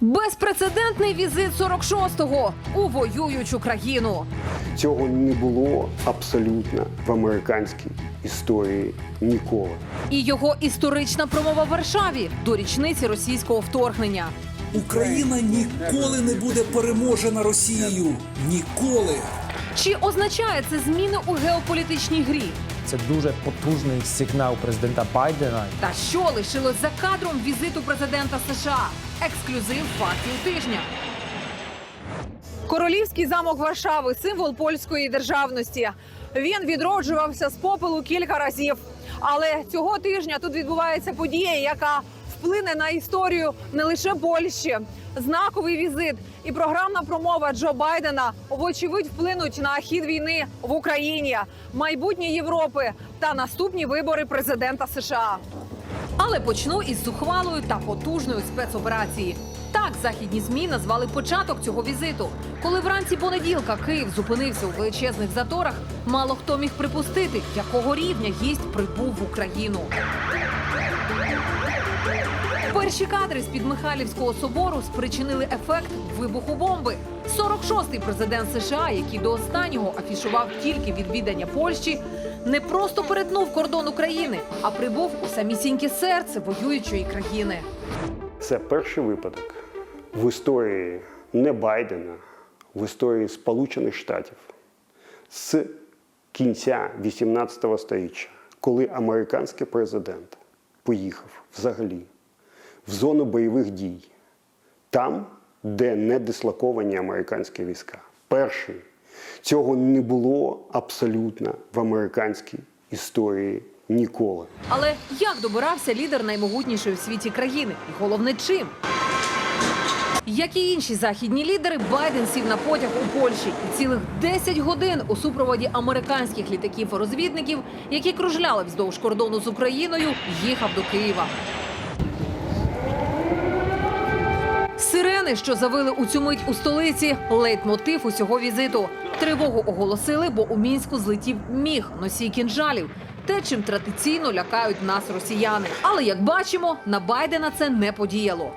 Безпрецедентний візит 46-го у воюючу країну. Цього не було абсолютно в американській історії ніколи. І його історична промова в Варшаві до річниці російського вторгнення. Україна ніколи не буде переможена Росією. Ніколи. Чи означає це зміни у геополітичній грі? Це дуже потужний сигнал президента Байдена. Та що лишилось за кадром візиту президента США? Ексклюзив фактів тижня. Королівський замок Варшави символ польської державності. Він відроджувався з попелу кілька разів. Але цього тижня тут відбувається подія, яка вплине на історію не лише Польщі. Знаковий візит і програмна промова Джо Байдена вочевидь вплинуть на хід війни в Україні, майбутнє Європи та наступні вибори президента США. Але почну із зухвалої та потужної спецоперації. Так західні змі назвали початок цього візиту. Коли вранці понеділка Київ зупинився у величезних заторах, мало хто міг припустити, якого рівня гість прибув в Україну. Перші кадри з під Михайлівського собору спричинили ефект вибуху бомби. 46-й президент США, який до останнього афішував тільки відвідання Польщі, не просто перетнув кордон України, а прибув у самісіньке серце воюючої країни. Це перший випадок в історії не Байдена, в історії Сполучених Штатів з кінця 18 століття, коли американський президент поїхав взагалі в зону бойових дій, там, де не дислоковані американські війська. Перший цього не було абсолютно в американській історії ніколи. Але як добирався лідер наймогутнішої в світі країни? І головне чим? Як і інші західні лідери, Байден сів на потяг у Польщі і цілих 10 годин у супроводі американських літаків-розвідників, які кружляли вздовж кордону з Україною, їхав до Києва. Сирени, що завили у цю мить у столиці, лейтмотив усього візиту. Тривогу оголосили, бо у мінську злетів міг носій кінжалів. Те, чим традиційно лякають нас росіяни. Але як бачимо, на Байдена це не подіяло.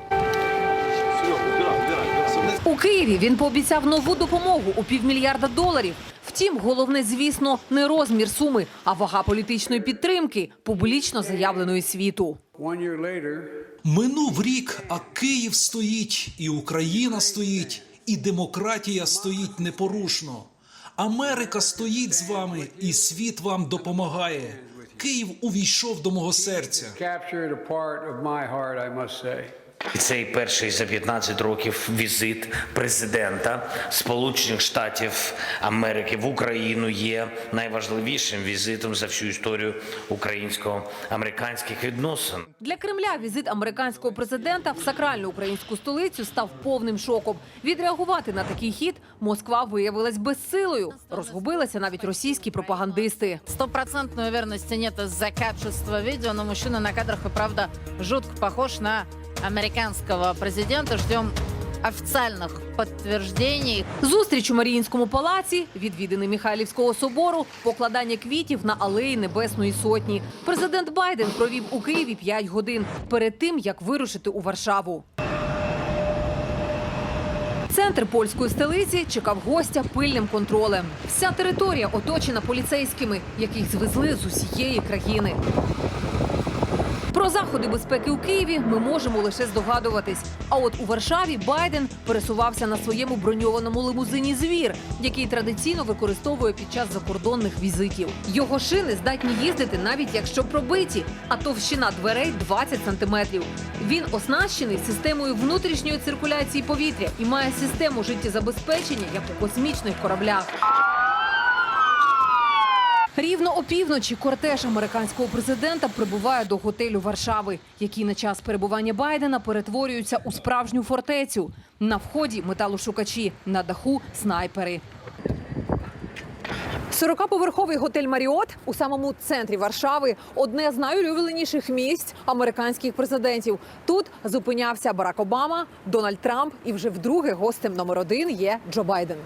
У Києві він пообіцяв нову допомогу у півмільярда доларів. Втім, головне, звісно, не розмір суми, а вага політичної підтримки, публічно заявленої світу. One year later, Минув рік, а Київ стоїть, і Україна стоїть, і демократія стоїть непорушно. Америка стоїть з вами, і світ вам допомагає. Київ увійшов до мого серця. І Цей перший за 15 років візит президента Сполучених Штатів Америки в Україну є найважливішим візитом за всю історію українсько-американських відносин. Для Кремля візит американського президента в сакральну українську столицю став повним шоком. Відреагувати на такий хід Москва виявилась безсилою. Розгубилися навіть російські пропагандисти. Стопроцентной уверенности нет из-за качества видео, но мужчина на кадрах и правда жутко похож на американского президента. Ждем официальных подтверждений. Зустріч у Маріїнському палаці, відвідини Михайлівського собору, покладання квітів на алеї Небесної Сотні. Президент Байден провів у Києві 5 годин перед тим, як вирушити у Варшаву. Центр польської столиці чекав гостя пильним контролем. Вся територія оточена поліцейськими, яких звезли з усієї країни. Заходи безпеки у Києві ми можемо лише здогадуватись. А от у Варшаві Байден пересувався на своєму броньованому лимузині Звір, який традиційно використовує під час закордонних візитів. Його шини здатні їздити навіть якщо пробиті, а товщина дверей 20 сантиметрів. Він оснащений системою внутрішньої циркуляції повітря і має систему життєзабезпечення, як у космічних кораблях. Рівно опівночі кортеж американського президента прибуває до готелю Варшави, який на час перебування Байдена перетворюється у справжню фортецю. На вході металошукачі, на даху снайпери. 40-поверховий готель Маріот у самому центрі Варшави одне з найулюбленіших місць американських президентів. Тут зупинявся Барак Обама, Дональд Трамп, і вже вдруге гостем номер один є Джо Байден.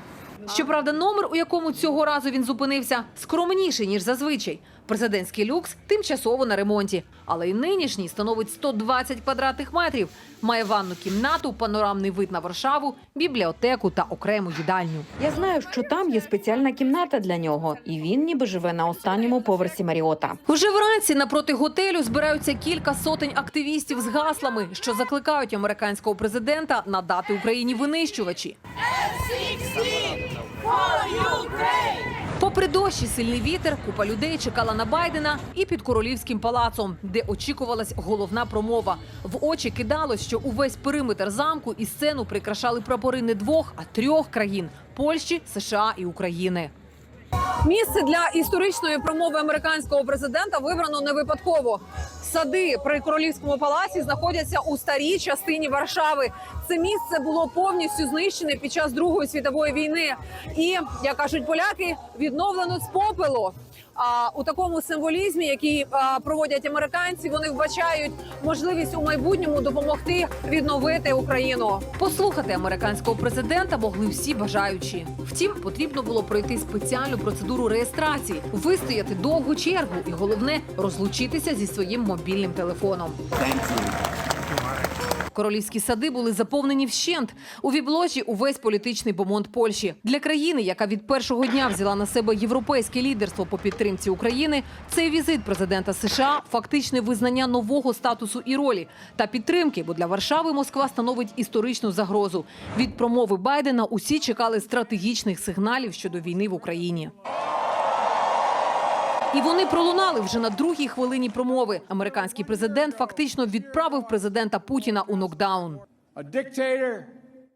Щоправда, номер, у якому цього разу він зупинився, скромніший ніж зазвичай. Президентський люкс тимчасово на ремонті, але й нинішній становить 120 квадратних метрів. Має ванну кімнату, панорамний вид на Варшаву, бібліотеку та окрему їдальню. Я знаю, що там є спеціальна кімната для нього, і він ніби живе на останньому поверсі Маріота. Вже вранці напроти готелю збираються кілька сотень активістів з гаслами, що закликають американського президента надати Україні винищувачі. Попри дощі, сильний вітер, купа людей чекала на Байдена і під королівським палацом, де очікувалась головна промова. В очі кидалось, що увесь периметр замку і сцену прикрашали прапори не двох, а трьох країн Польщі, США і України. Місце для історичної промови американського президента вибрано не випадково. Сади при королівському палаці знаходяться у старій частині Варшави. Це місце було повністю знищене під час Другої світової війни, і як кажуть поляки, відновлено з попелу. А у такому символізмі, який а, проводять американці, вони вбачають можливість у майбутньому допомогти відновити Україну. Послухати американського президента могли всі бажаючі. Втім, потрібно було пройти спеціальну процедуру реєстрації, вистояти довгу чергу, і головне розлучитися зі своїм мобільним телефоном. Королівські сади були заповнені вщент. У вібложі увесь політичний бомонд Польщі для країни, яка від першого дня взяла на себе європейське лідерство по підтримці України. Цей візит президента США фактичне визнання нового статусу і ролі та підтримки, бо для Варшави Москва становить історичну загрозу. Від промови Байдена усі чекали стратегічних сигналів щодо війни в Україні. І вони пролунали вже на другій хвилині промови. Американський президент фактично відправив президента Путіна у нокдаун.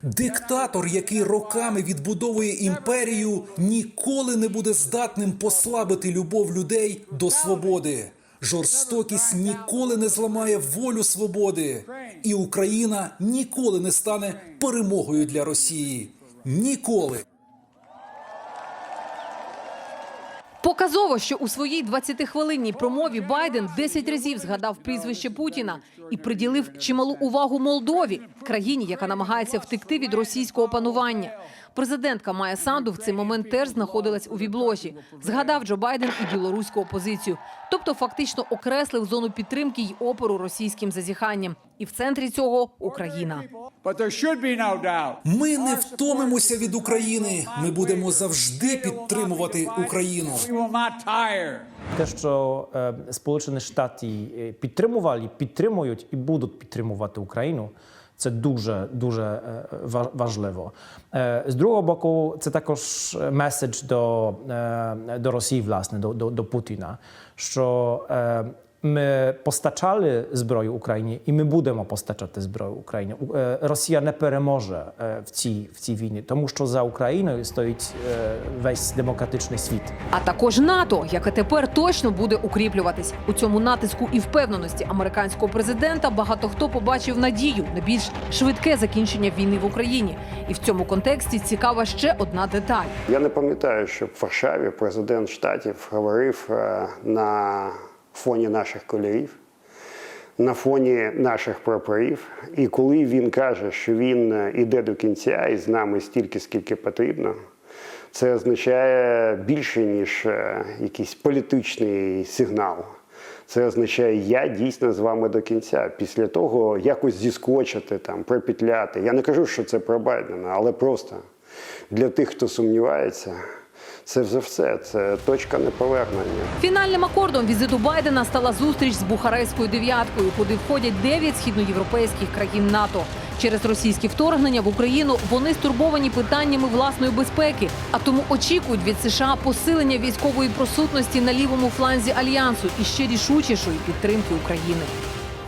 Диктатор, який роками відбудовує імперію, ніколи не буде здатним послабити любов людей до свободи. Жорстокість ніколи не зламає волю свободи, і Україна ніколи не стане перемогою для Росії. Ніколи. Показово, що у своїй 20-хвилинній промові Байден 10 разів згадав прізвище Путіна і приділив чималу увагу Молдові, країні, яка намагається втекти від російського панування. Президентка Майя Санду в цей момент теж знаходилась у вібложі. Згадав Джо Байден і білоруську опозицію, тобто фактично окреслив зону підтримки й опору російським зазіханням. І в центрі цього Україна. Ми не втомимося від України. Ми будемо завжди підтримувати Україну. Те, що е, Сполучені Штати е, підтримували, підтримують і будуть підтримувати Україну, це дуже дуже е, важливо. З другого боку, це також меседж до, до Росії, власне, до, до, до Путіна, що ми постачали зброю Україні, і ми будемо постачати зброю Україні. Росія не переможе в цій, в цій війні, тому що за Україною стоїть весь демократичний світ. А також НАТО, яке тепер точно буде укріплюватись у цьому натиску і впевненості американського президента. Багато хто побачив надію на більш швидке закінчення війни в Україні. І в цьому контексті цікава ще одна деталь. Я не пам'ятаю, щоб в Варшаві президент штатів говорив е, на фоні наших кольорів, на фоні наших прапорів. І коли він каже, що він е, іде до кінця і з нами стільки, скільки потрібно, це означає більше, ніж е, якийсь політичний сигнал. Це означає, я дійсно з вами до кінця. Після того якось зіскочити, там, пропетляти. Я не кажу, що це про Байдена, але просто для тих, хто сумнівається, це вже все. Це точка неповернення. Фінальним акордом візиту Байдена стала зустріч з Бухарестською дев'яткою, куди входять дев'ять східноєвропейських країн НАТО. Через російське вторгнення в Україну вони стурбовані питаннями власної безпеки, а тому очікують від США посилення військової присутності на лівому фланзі альянсу і ще рішучішої підтримки України.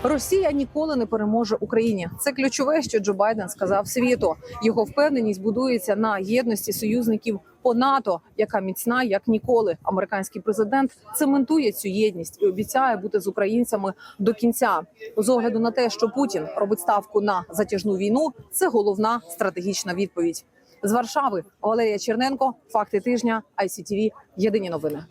Росія ніколи не переможе Україні. Це ключове, що Джо Байден сказав світу. Його впевненість будується на єдності союзників по НАТО, яка міцна як ніколи. Американський президент цементує цю єдність і обіцяє бути з українцями до кінця. З огляду на те, що Путін робить ставку на затяжну війну, це головна стратегічна відповідь. З Варшави Валерія Черненко, факти тижня, ICTV, Єдині новини.